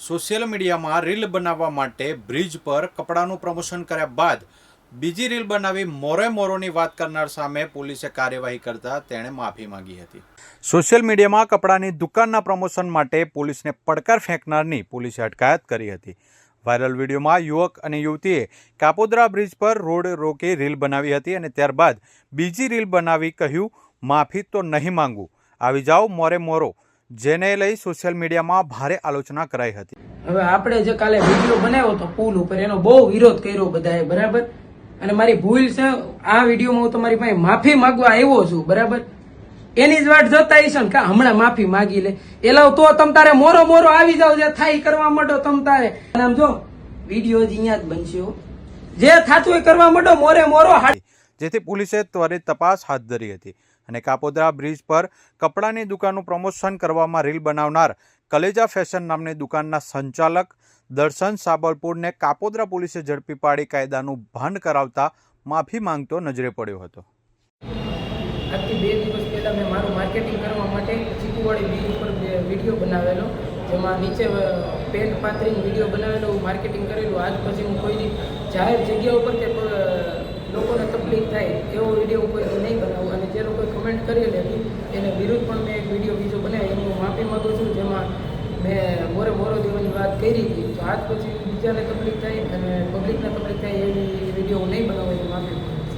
Social મીડિયામાં reel બનાવવા માટે બ્રિજ પર કપડાનું પ્રમોશન કર્યા બાદ બીજી રીલ બનાવી મોરે મોરોની વાત કરનાર સામે પોલીસે કાર્યવાહી કરતા તેણે માફી માંગી હતી. સોશિયલ મીડિયામાં કપડાની દુકાનના પ્રમોશન માટે પોલીસને પડકાર ફેંકનારની પોલીસે અટકાયત કરી હતી. વાયરલ વિડીયોમાં યુવક અને યુવતીએ કાપોદરા બ્રિજ પર રોડ રોકી રીલ બનાવી હતી અને ત્યારબાદ બીજી રીલ બનાવી કહ્યું, માફી તો નહીં માંગુ. આવી જાઓ મોરે મોરો. જેને લઈ સોશિયલ મીડિયામાં ભારે આલોચના કરાઈ હતી. હવે આપણે જે કાલે વીડિયો બનાવ્યો હતો પુલ ઉપર એનો બહુ વિરોધ કર્યો બધાએ બરાબર? અને મારી ભૂલ છે આ વિડીયોમાં હું તમારી પાસે માફી માંગવા આવ્યો છું બરાબર? એની જ વાટ જતા છે ને કે હમણાં માફી માગી લે. એલાવ તો તમ તારે મોરો મોરો આવી જાવ જે થાય કરવા માંડો તમ તારે. આમ જો વીડિયો જ અહીંયા જ બનશે જે થાતું એ કરવા માંડો મોરે મોરો જેથી પોલીસે ત્વરિત તપાસ હાથ ધરી હતી. અને કાપોદ્રા બ્રિજ પર કપડાની દુકાનનું પ્રમોશન કરવામાં રીલ બનાવનાર કલેજા ફેશન નામની દુકાનના સંચાલક દર્શન સાબલપુરને કાપોદ્રા પોલીસે ઝડપી પાડી કાયદાનું ભાન કરાવતા માફી માંગતો નજરે પડ્યો હતો. આજથી બે દિવસ પહેલાં મેં મારું માર્કેટિંગ કરવા માટે ચીકુવાડી બીજ ઉપર વીડિયો બનાવેલો, જેમાં નીચે પેન્ટ પાથરીને વીડિયો બનાવેલો માર્કેટિંગ કરેલું. આજ પછી હું કોઈની જાહેર જગ્યા ઉપર કે લોકોને તકલીફ થાય એવો વીડિયો કોઈ નહીં લોકોએ કમેન્ટ કરેલી હતી એને વિરુદ્ધ પણ મેં એક વીડિયો બીજો બનાવ્યો. એની હું માફી માગું છું. જેમાં મેં મોરે મોરો દેવાની વાત કરી હતી. તો આજ પછી બીજાને તકલીફ થાય અને પબ્લિકને તકલીફ થાય એવી